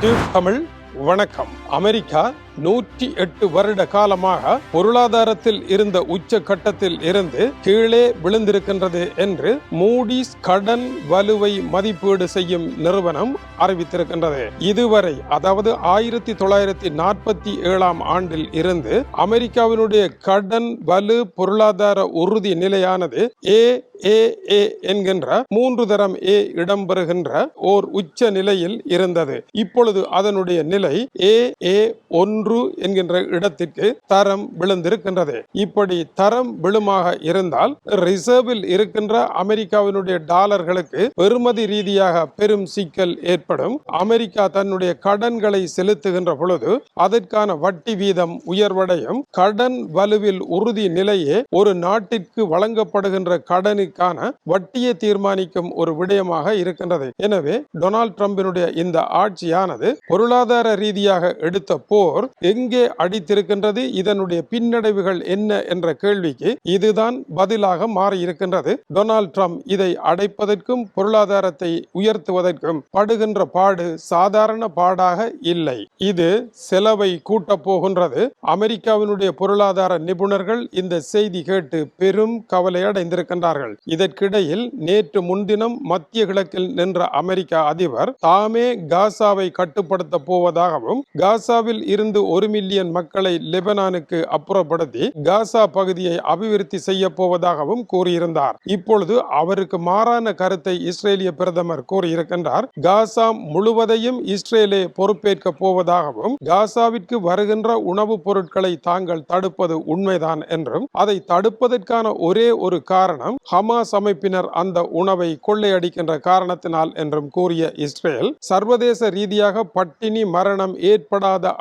Tube Tamil வணக்கம். America நூற்றி எட்டு வருட காலமாக பொருளாதாரத்தில் இருந்த உச்ச கட்டத்தில் இருந்து கீழே விழுந்திருக்கின்றது என்று மூடிஸ் கடன் வலுவை மதிப்பீடு செய்யும் நிறுவனம் அறிவித்திருக்கின்றது. இதுவரை அதாவது ஆயிரத்தி தொள்ளாயிரத்தி நாற்பத்தி ஏழாம் ஆண்டில் இருந்து அமெரிக்காவினுடைய கடன் வலு பொருளாதார உறுதி நிலையானது ஏ ஏ ஏ என்கின்ற மூன்று தரம் ஏ இடம்பெறுகின்ற ஓர் உச்ச நிலையில் இருந்தது. இப்பொழுது அதனுடைய நிலை ஏ ஏ ஒன்று என்கின்ற இடத்திற்கு தரம் விழுந்திருக்கின்றது. இப்படி தரம் விழுமாக இருந்தால் ரிசர்வில் இருக்கின்ற அமெரிக்காவினுடைய டாலர்களுக்கு பெறுமதி ரீதியாக பெரும் சிக்கல் ஏற்படும். அமெரிக்கா தன்னுடைய கடன்களை செலுத்துகின்ற பொழுது அதற்கான வட்டி வீதம் உயர்வடையும். கடன் வலுவில் உறுதி நிலையே ஒரு நாட்டிற்கு வழங்கப்படுகின்ற கடனுக்கான வட்டியை தீர்மானிக்கும் ஒரு விடயமாக இருக்கின்றது. எனவே டொனால்ட் ட்ரம்பினுடைய இந்த ஆட்சியானது பொருளாதார ரீதியாக எடுத்த போர் எங்கே அடித்திருக்கின்றது இதனுடைய பின்னடைவுகள் என்ன என்ற கேள்விக்கு இதுதான் பதிலாக மாறி இருக்கின்றது டொனால்ட் ட்ரம்ப் இதை அடைப்பதற்கும் பொருளாதாரத்தை உயர்த்துவதற்கும் படுகின்ற பாடு சாதாரண பாடாக இல்லை. இது செலவை கூட்டப் போகின்றது. அமெரிக்காவினுடைய பொருளாதார நிபுணர்கள் இந்த செய்தி கேட்டு பெரும் கவலை அடைந்திருக்கின்றார்கள். இதற்கிடையில் நேற்று முன்தினம் மத்திய கிழக்கில் நின்ற அமெரிக்க அதிபர் தாமே காசாவை கட்டுப்படுத்த போவதாகவும் காசாவில் இருந்து ஒரு மில்லியன் மக்களை லெபனானுக்கு அப்புறப்படுத்தி காசா பகுதியை அபிவிருத்தி செய்ய போவதாகவும் கூறியிருந்தார். இப்பொழுது அவருக்கு மாறான கருத்தை இஸ்ரேலிய பிரதமர் கூறியிருக்கின்றார். காசா முழுவதையும் இஸ்ரேலே பொறுப்பேற்க போவதாகவும் காசாவிற்கு வருகின்ற உணவுப் பொருட்களை தாங்கள் தடுப்பது உண்மைதான் என்றும் அதை தடுப்பதற்கான ஒரே ஒரு காரணம் ஹமாஸ் அமைப்பினர் அந்த உணவை கொள்ளையடிக்கின்ற காரணத்தினால் என்றும் கூறிய இஸ்ரேல் சர்வதேச ரீதியாக பட்டினி மரணம் ஏற்படாத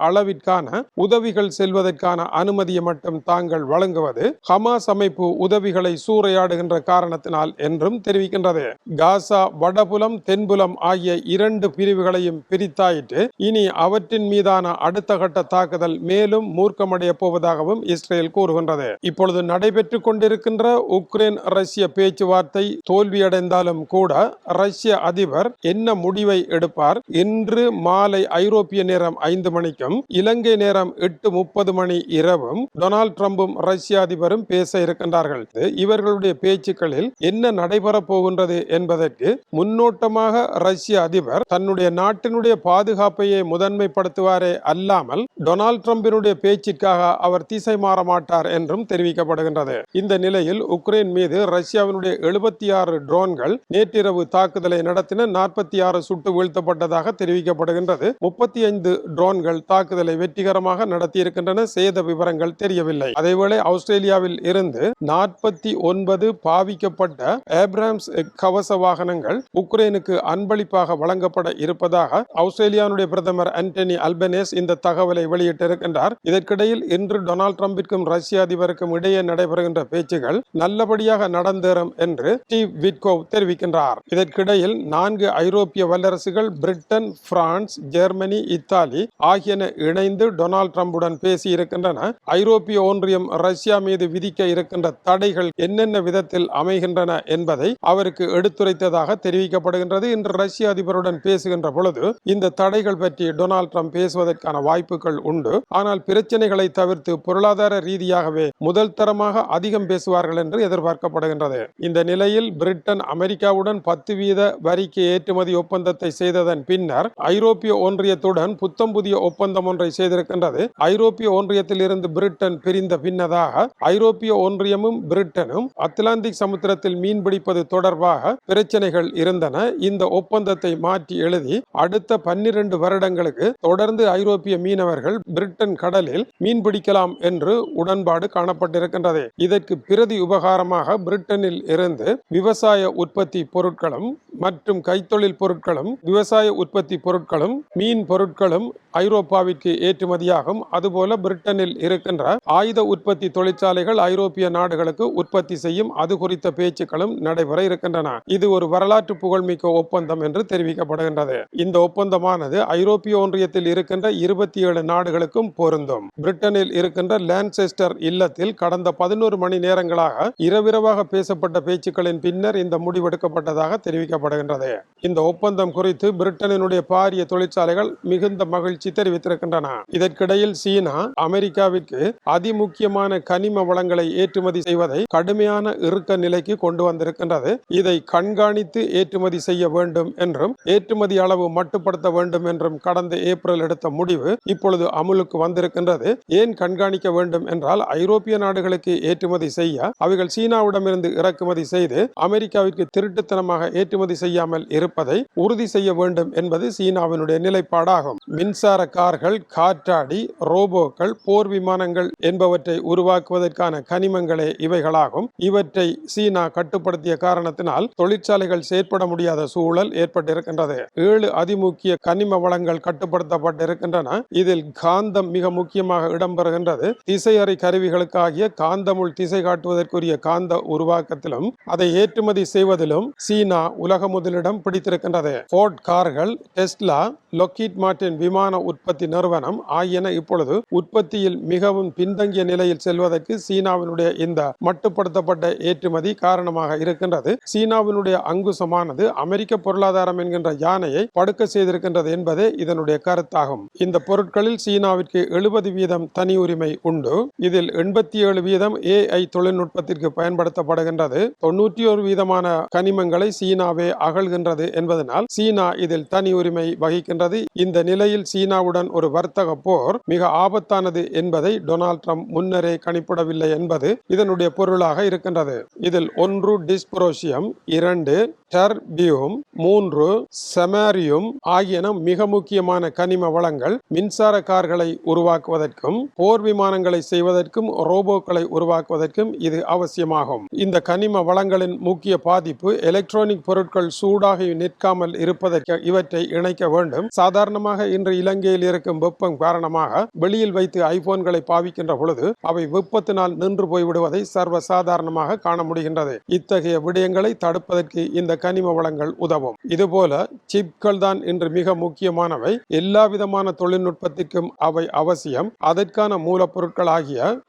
அளவிற்கான உதவிகள் செல்வதற்கான அனுமதியை மட்டும் தாங்கள் வழங்குவது ஹமாஸ் அமைப்பு உதவிகளை சூறையாடுகின்ற காரணத்தினால் என்றும் தெரிவிக்கின்றது. காசா வடபுலம் தென்புலம் ஆகிய இரண்டு பிரிவுகளையும் பிரித்தாயிட்டு இனி அவற்றின் மீதான அடுத்த கட்ட தாக்குதல் மேலும் மூர்க்கமடைய போவதாகவும் இஸ்ரேல் கூறுகின்றது. இப்பொழுது நடைபெற்றுக் கொண்டிருக்கின்ற உக்ரைன் ரஷ்ய பேச்சுவார்த்தை தோல்வியடைந்தாலும் கூட ரஷ்ய அதிபர் என்ன முடிவை எடுப்பார்? இன்று மாலை ஐரோப்பிய நேரம் ஐந்து மணிக்கும் இலங்கை நேரம் எட்டு முப்பது மணி இரவும் டொனால்ட் ட்ரம்பும் ரஷ்ய அதிபரும் பேச இருக்கின்றார்கள். இவர்களுடைய பேச்சுக்களில் என்ன நடைபெறப் போகின்றது என்பதற்கு முன்னோட்டமாக ரஷ்ய அதிபர் தன்னுடைய நாட்டினுடைய பாதுகாப்பையே முதன்மைப்படுத்துவாரே அல்லாமல் டொனால்ட் ட்ரம்பினுடைய பேச்சிற்காக அவர் திசை மாற மாட்டார் என்றும் தெரிவிக்கப்படுகின்றது. இந்த நிலையில் உக்ரைன் மீது ரஷ்யாவினுடைய எழுபத்தி ஆறு ட்ரோன்கள் நேற்றிரவு தாக்குதலை நடத்தின நாற்பத்தி ஆறு சுட்டு வீழ்த்தப்பட்டதாக தெரிவிக்கப்படுகின்றது. முப்பத்தி ஐந்து ட்ரோன்கள் தாக்குதலை வெற்றிகரமாக நடத்தியிருக்கின்றன. சேத விவரங்கள் தெரியவில்லை. அதேவேளை ஆஸ்திரேலியாவில் இருந்து நாற்பத்தி ஒன்பது பாவிக்கப்பட்ட ஏப்ராம்ஸ் கவச வாகனங்கள் உக்ரைனுக்கு அன்பளிப்பாக வழங்கப்பட இருப்பதாக ஆஸ்திரேலியாவுடைய பிரதமர் அண்டனி அல்பனேஸ் இந்த தகவலை வெளியிட்டிருக்கின்றார். இதற்கிடையில் இன்று டொனால்ட் டிரம்பிற்கும் ரஷ்ய அதிபருக்கும் இடையே நடைபெறுகின்ற பேச்சுகள் நல்லபடியாக நடந்தேறும் என்று ஸ்டீவ் விட்கோவ் தெரிவிக்கின்றார். இதற்கிடையில் நான்கு ஐரோப்பிய வல்லரசுகள் பிரிட்டன் பிரான்ஸ் ஜெர்மனி இத்தாலி ஆகியன இணைந்து இணைந்து டொனால்ட் ட்ரம்புடன் பேசி இருக்கின்றன ஐரோப்பிய ஒன்றியம் ரஷ்யா மீது விதிக்க இருக்கின்ற தடைகள் என்னென்ன விதத்தில் அமைகின்றன என்பதை அவருக்கு எடுத்துரைத்ததாக தெரிவிக்கப்படுகின்றது. இன்று ரஷ்ய அதிபருடன் பேசுகின்ற பொழுது இந்த தடைகள் பற்றி டொனால்ட் ட்ரம்ப் பேசுவதற்கான வாய்ப்புகள் உண்டு. ஆனால் பிரச்சனைகளை தவிர்த்து பொருளாதார ரீதியாகவே முதல் தரமாக அதிகம் பேசுவார்கள் என்று எதிர்பார்க்கப்படுகின்றது. இந்த நிலையில் பிரிட்டன் அமெரிக்காவுடன் பத்து வீத வரிக்கு ஏற்றுமதி ஒப்பந்தத்தை செய்ததன் பின்னர் ஐரோப்பிய ஒன்றியத்துடன் புத்தம் புதிய ஒப்பந்தம் ஒன்றை செய்திருக்கின்றது. ஐரோப்பிய ஒன்றியத்தில் இருந்து பிரிட்டன் பிரிந்த பின்னதாக ஐரோப்பிய ஒன்றியமும் பிரிட்டனும் அத்லாந்திக் சமுத்திரத்தில் மீன்பிடிப்பது தொடர்பாக பிரச்சனைகள் இருந்தன. இந்த ஒப்பந்தத்தை மாற்றி எழுதி அடுத்த பன்னிரண்டு வருடங்களுக்கு தொடர்ந்து ஐரோப்பிய மீனவர்கள் பிரிட்டன் கடலில் மீன் பிடிக்கலாம் என்று உடன்பாடு காணப்பட்டிருக்கின்றது. இதற்கு பிரதி உபகாரமாக பிரிட்டனில் இருந்து விவசாய உற்பத்தி பொருட்களும் மற்றும் கைத்தொழில் பொருட்களும் விவசாய உற்பத்தி பொருட்களும் மீன் பொருட்களும் ஐரோப்பாவிற்கு ஏற்ற ஏற்றுமதியாகும். அதுபோல பிரிட்டனில் இருக்கின்ற ஆயுத உற்பத்தி தொழிற்சாலைகள் ஐரோப்பிய நாடுகளுக்கு உற்பத்தி செய்யும் அது குறித்த பேச்சுக்களும் நடைபெற இருக்கின்றன. இது ஒரு வரலாற்று புகழ்மிக்க ஒப்பந்தம் என்று தெரிவிக்கப்படுகின்றது. இந்த ஒப்பந்தமானது ஐரோப்பிய ஒன்றியத்தில் இருக்கின்ற இருபத்தி ஏழு நாடுகளுக்கும் பொருந்தும். பிரிட்டனில் இருக்கின்ற லான்செஸ்டர் இல்லத்தில் கடந்த பதினோரு மணி நேரங்களாக இரவிரவாக பேசப்பட்ட பேச்சுக்களின் பின்னர் இந்த முடிவெடுக்கப்பட்டதாக தெரிவிக்கப்படுகின்றது. இந்த ஒப்பந்தம் குறித்து பிரிட்டனினுடைய பாரிய தொழிற்சாலைகள் மிகுந்த மகிழ்ச்சி தெரிவித்திருக்கின்றன. இதற்கிடையில் சீனா அமெரிக்காவிற்கு அதிமுக்கியமான கனிம வளங்களை ஏற்றுமதி செய்வதை கடுமையான இறுக்க நிலைக்கு கொண்டு வந்திருக்கின்றது. இதை கண்காணித்து ஏற்றுமதி செய்ய வேண்டும் என்றும் ஏற்றுமதி அளவு மட்டுப்படுத்த வேண்டும் என்றும் கடந்த ஏப்ரல் எடுத்த முடிவு இப்பொழுது அமுலுக்கு வந்திருக்கின்றது. ஏன் கண்காணிக்க வேண்டும் என்றால் ஐரோப்பிய நாடுகளுக்கு ஏற்றுமதி செய்ய அவைகள் சீனாவிடமிருந்து இறக்குமதி செய்து அமெரிக்காவிற்கு திருட்டுத்தனமாக ஏற்றுமதி செய்யாமல் இருப்பதை உறுதி செய்ய வேண்டும் என்பது சீனாவினுடைய நிலைப்பாடாகும். மின்சார கார்கள் கார் காற்றாடி ரோபோக்கள் போர் விமானங்கள் என்பவற்றை உருவாக்குவதற்கான கனிமங்களே இவைகளாகும். இவற்றை சீனா கட்டுப்படுத்திய காரணத்தினால் தொழிற்சாலைகள் செயற்பட முடியாத சூழல் ஏற்பட்டிருக்கின்றது. ஏழு அதிமுக்கிய கனிம வளங்கள் கட்டுப்படுத்தப்பட்டிருக்கின்றன. இதில் காந்தம் மிக முக்கியமாக இடம்பெறுகின்றது. திசையறை கருவிகளுக்காகிய காந்தமுள் திசை காட்டுவதற்குரிய காந்த உருவாக்கத்திலும் அதை ஏற்றுமதி செய்வதிலும் சீனா உலக முதலிடம் பிடித்திருக்கின்றது. போர்ட் கார்கள் டெஸ்லா லொக்கீட் மார்டின் விமான உற்பத்தி நிறுவனம் ஆகியன இப்பொழுது உற்பத்தியில் மிகவும் பின்தங்கிய நிலையில் செல்வதற்கு சீனாவினுடைய இந்த மட்டுப்படுத்தப்பட்ட ஏற்றுமதி காரணமாக இருக்கின்றது. சீனாவினுடைய அங்குசமானது அமெரிக்க பொருளாதாரம் என்கின்ற யானையை படுக்க செய்திருக்கின்றது என்பதே இதனுடைய கருத்தாகும். இந்த பொருட்களில் சீனாவிற்கு எழுபது வீதம் தனி உரிமை உண்டு. இதில் எண்பத்தி ஏழு வீதம் ஏஐ தொழில்நுட்பத்திற்கு பயன்படுத்தப்படுகின்றது. தொண்ணூற்றி ஒரு வீதமான கனிமங்களை சீனாவே அகழ்கின்றது என்பதனால் சீனா இதில் தனி உரிமை வகிக்கின்றது. இந்த நிலையில் சீனாவுடன் ஒரு வர்த்தக போர் மிக ஆபத்தானது என்பதை டொனால்ட் ட்ரம்ப் முன்னரே கணிப்பிடவில்லை என்பது இதனுடைய பொருளாக இருக்கின்றது. இதில் ஒன்று டிஸ்புரோசியம் இரண்டு டர்பியூம் மூன்று செமாரியும் ஆகியன மிக முக்கியமான கனிம வளங்கள். மின்சார கார்களை உருவாக்குவதற்கும் போர் விமானங்களை செய்வதற்கும் ரோபோக்களை உருவாக்குவதற்கும் இது அவசியமாகும். இந்த கனிம வளங்களின் முக்கிய பாதிப்பு எலக்ட்ரானிக் பொருட்கள் சூடாக நிற்காமல் இருப்பதற்கு இவற்றை இணைக்க வேண்டும். சாதாரணமாக இன்று இலங்கையில் இருக்கும் வெப்பம் காரணமாக வெளியில் வைத்து ஐபோன்களை பாவிக்கின்ற பொழுது அவை வெப்பத்தினால் நின்று போய்விடுவதை சர்வ சாதாரணமாக காண முடிகின்றது. இத்தகைய விடயங்களை தடுப்பதற்கு இந்த கனிம வளங்கள் உதவும். இதுபோல சிப்கள் தான் இன்று மிக முக்கியமானவை. எல்லா விதமான தொழில்நுட்பத்திற்கும் அவை அவசியம். அதற்கான மூலப்பொருட்கள் ஆகிய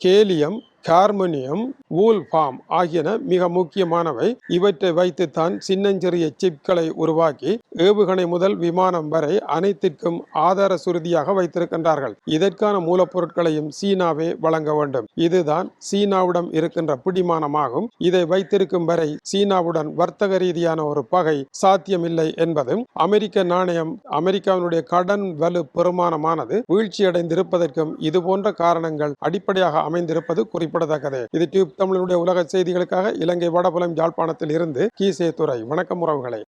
ஹார்மோனியம் கார்மோனியம் ஃபார்ம் ஆகியன மிக முக்கியமானவை. இவற்றை வைத்துத்தான் சின்னஞ்சிறிய சிப்களை உருவாக்கி ஏவுகணை முதல் விமானம் வரை அனைத்திற்கும் ஆதார சுருதியாக வைத்திருக்கின்றார்கள். இதற்கான மூலப்பொருட்களையும் சீனாவே வழங்க வேண்டும். இதுதான் சீனாவிடம் இருக்கின்ற பிடிமானமாகும். இதை வைத்திருக்கும் வரை சீனாவுடன் வர்த்தக ரீதியான ஒரு பகை சாத்தியமில்லை என்பதும் அமெரிக்க நாணயம் அமெரிக்காவினுடைய கடன் வலு பெருமானமானது வீழ்ச்சியடைந்திருப்பதற்கும் இதுபோன்ற காரணங்கள் அடிப்படையாக அமைந்திருப்பது குறிப்பிடத்தக்கது. இது டியூப் தமிழனுடைய உலக செய்திகளுக்காக இலங்கை வடபுலம் யாழ்ப்பாணத்தில் இருந்து கீசே துறை வணக்கம் உறவுகளை.